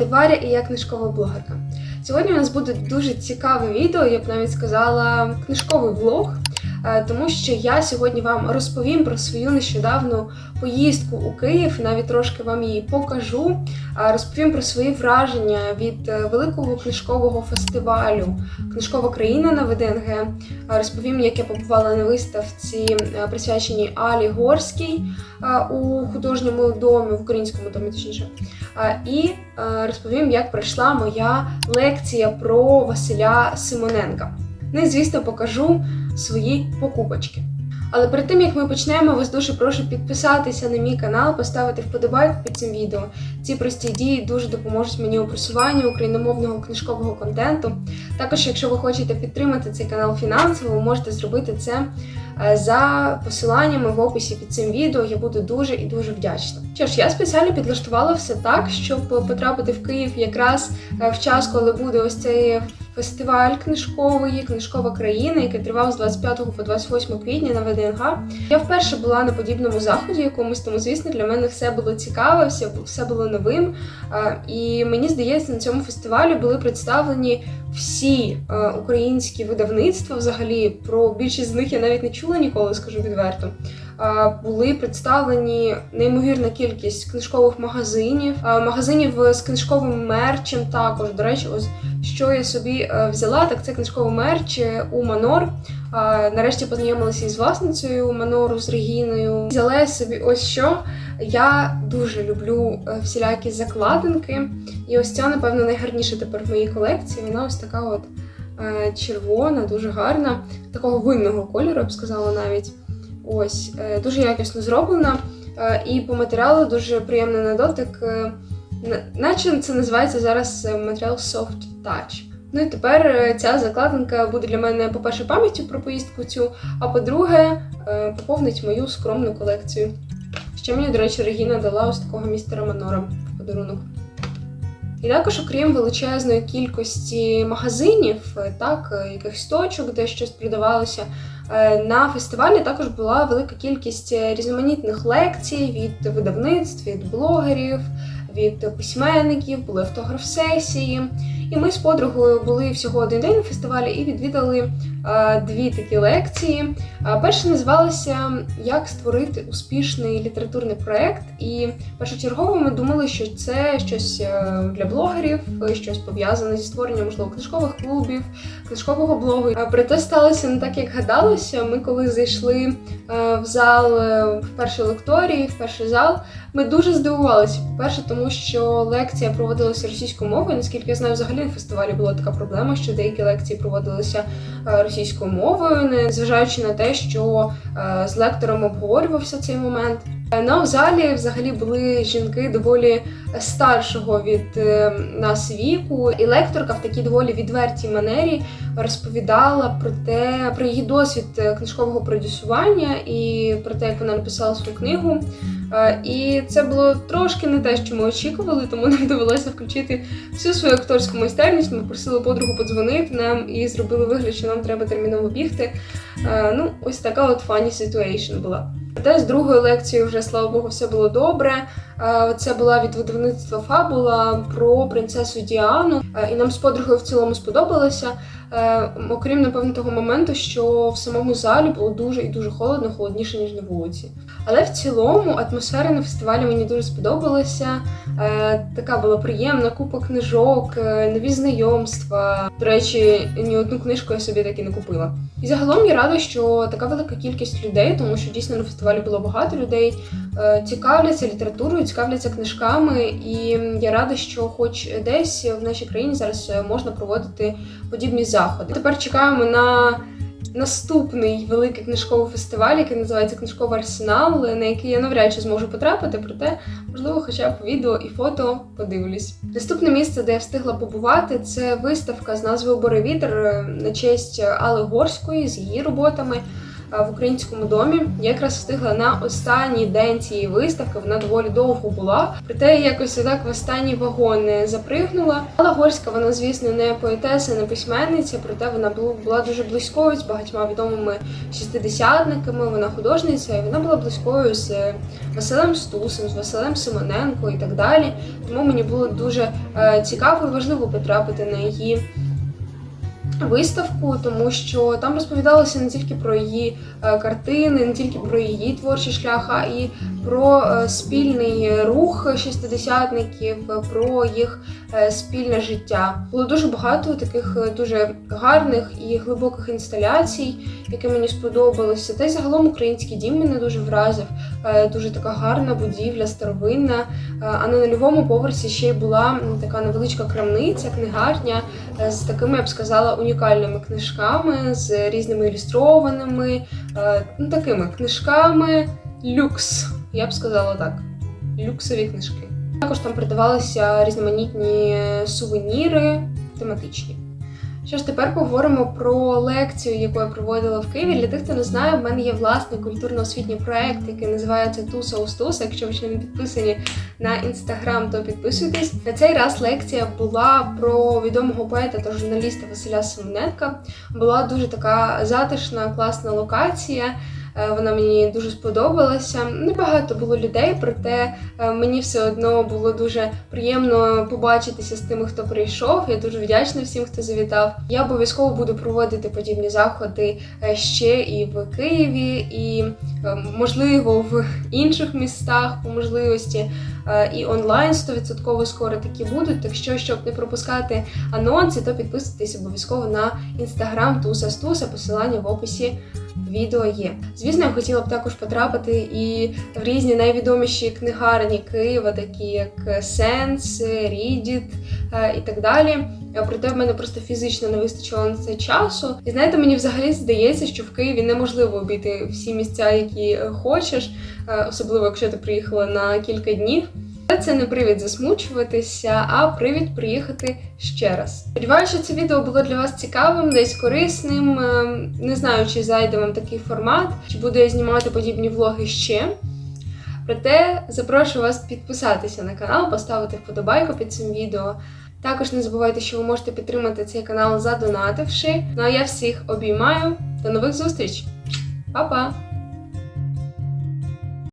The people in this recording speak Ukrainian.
звати Варя і я книжкова блогерка. Сьогодні у нас буде дуже цікаве відео, я б навіть сказала, книжковий влог, тому що я сьогодні вам розповім про свою нещодавну поїздку у Київ, навіть трошки вам її покажу. Е, Розповім про свої враження від е, великого книжкового фестивалю Книжкова країна на ВДНГ. Е, Розповім, як я побувала на виставці, е, присвяченій Алі Горській е, у художньому домі, в українському домі, точніше. Е, І е, розповім, як пройшла моя лекція про Василя Симоненка. Ну і звісно, покажу свої покупочки. Але перед тим як ми почнемо, вас дуже прошу підписатися на мій канал, поставити вподобайку під цим відео. Ці прості дії дуже допоможуть мені у просуванні україномовного книжкового контенту. Також, якщо ви хочете підтримати цей канал фінансово, ви можете зробити це за посиланнями в описі під цим відео. Я буду дуже і дуже вдячна. Що ж, я спеціально підлаштувала все так, щоб потрапити в Київ якраз е, в час, коли буде ось цей фестиваль книжковий, книжкова країна, який тривав з 25 по 28 квітня на ВДНГ. Я вперше була на подібному заході якомусь, тому звісно для мене все було цікаве, все, все було новим. Е, І мені здається, на цьому фестивалі були представлені всі е, українські видавництва. Взагалі про більшість з них я навіть не чула ніколи, скажу відверто. Були представлені неймовірна кількість книжкових магазинів, магазинів з книжковим мерчем. Також до речі, ось що я собі е, взяла, так це книжковий мерч е, у Манор. Нарешті познайомилася із власницею Манору з Регіною. Взяла я собі ось що. Я дуже люблю е, всілякі закладинки. І ось ця, напевно, найгарніша тепер в моїй колекції. Вона ось така от червона, дуже гарна, такого винного кольору, я б сказала навіть. Ось, е, дуже якісно зроблена. Е, І по матеріалу дуже приємний на дотик. е, Наче це називається зараз е, матеріал Soft Touch. Ну і тепер е, ця закладинка буде для мене, по-перше, пам'яттю про поїздку цю, а по-друге, е, поповнить мою скромну колекцію. Ще мені, до речі, Регіна дала ось такого містера Манора в подарунок. І також, окрім величезної кількості магазинів, е, так, е, якихось точок, де щось продавалося, е, на фестивалі також була велика кількість різноманітних лекцій від видавництв, від блогерів, від письменників, були автограф-сесії. І ми з подругою були всього один день на фестивалі і відвідали дві такі лекції. Е, Перша називалася Як створити успішний літературний проект. І першочергово ми думали, що це щось е, для блогерів, е, щось пов'язане зі створенням можливо книжкових клубів, книжкового блогу. Е, Проте сталося не так, як гадалося. Ми коли зайшли е, в зал е, в першій лекторії, в перший зал, ми дуже здивувалися. По-перше, тому що лекція проводилася російською мовою. Наскільки я знаю, взагалі на фестивалі була така проблема, що деякі лекції проводилися е, російською мовою, незважаючи на те, що е, з лектором обговорювався цей момент. На залі взагалі були жінки доволі старшого від е, нас віку, і лекторка в такій доволі відвертій манері розповідала про те, про її досвід е, книжкового продюсування і про те, як вона написала свою книгу. Е, І це було трошки не те, що ми очікували, тому нам довелося включити всю свою акторську майстерність. Ми просили подругу подзвонити нам і зробили вигляд, що нам треба терміново бігти. Ну, ось така от funny situation була. Проте з другою лекцією вже, слава Богу, все було добре. Е, Це була від видавництва Фабула про принцесу Діану. Е, І нам з подругою в цілому сподобалося. Е, Окрім, напевно, того моменту, що в самому залі було дуже і дуже холодно, холодніше, ніж на вулиці. Але в цілому атмосфера на фестивалі мені дуже сподобалася. Е, Така була приємна, купа книжок, е, нові знайомства. До речі, ні одну книжку я собі так і не купила. І загалом я рада, що така велика кількість людей, тому що дійсно на фестивалі було багато людей, цікавляться літературою, цікавляться книжками. І я рада, що хоч десь в нашій країні зараз можна проводити подібні заходи. Тепер чекаємо на наступний великий книжковий фестиваль, який називається Книжковий арсенал, на який я навряд чи зможу потрапити, проте можливо, хоча б відео і фото подивлюсь. Наступне місце, де я встигла побувати, це виставка з назвою Боревітер на честь Алли Горської з її роботами. Е, в українському домі. Я якраз встигла на останній день цієї виставки. Вона доволі довго була. Проте я якось отак в останній вагон не запригнула. Алла Горська, вона, звісно, не поетеса, не письменниця, проте вона була дуже близькою з багатьма відомими шістидесятниками. Вона художниця, і вона була близькою з е, Василем Стусом, з Василем Симоненко і так далі. Тому мені було дуже е, цікаво і важливо потрапити на її виставку, тому що там розповідалося не тільки про її е, картини, не тільки про її творчий шлях, а і про е, спільний рух шістидесятників, про їх е, спільне життя. Було дуже багато таких дуже гарних і глибоких інсталяцій, які мені сподобалися. Та й загалом український дім мене дуже вразив. Дуже така гарна будівля, старовинна. А на нульовому поверсі ще й була така невеличка крамниця, книгарня з такими, я б сказала, унікальними книжками, з різними ілюстрованими, е, ну такими книжками люкс. Я б сказала так. Люксові книжки. Також там продавалися різноманітні сувеніри тематичні. Що ж, тепер поговоримо про лекцію, яку я проводила в Києві. Для тих, хто не знає, в мене є власний культурно-освітній проект, який називається Туса Устуса. Якщо ви ще не підписані на інстаграм, то підписуйтесь. На цей раз лекція була про відомого поета та журналіста Василя Симоненка. Була дуже така затишна, класна локація. Е, Вона мені дуже сподобалася. Небагато було людей, проте е, мені все одно було дуже приємно побачитися з тими, хто прийшов. Я дуже вдячна всім, хто завітав. Я обов'язково буду проводити подібні заходи е, ще і в Києві, і можливо в інших містах по можливості. І онлайн 100% скоро такі будуть. Так що, щоб не пропускати анонси, то підписуйтесь обов'язково на інстаграм Туса Стуса, посилання в описі відео є. Звісно, я хотіла б також потрапити і в різні найвідоміші книгарні Києва, такі як Сенс, Рідіт е, і так далі. Е, Проте в мене просто фізично не вистачило на це часу. І знаєте, мені взагалі здається, що в Києві неможливо обійти всі місця, які е, хочеш, особливо якщо ти приїхала на кілька днів. Це не привід засмучуватися, а привід приїхати ще раз. Сподіваюся, це відео було для вас цікавим, десь корисним. Е, Не знаю, чи зайде вам такий формат, чи буду я знімати подібні влоги ще. Проте запрошую вас підписатися на канал, поставити вподобайку під цим відео. Також не забувайте, що ви можете підтримати цей канал задонативши. Ну а я всіх обіймаю. До нових зустріч! Па-па!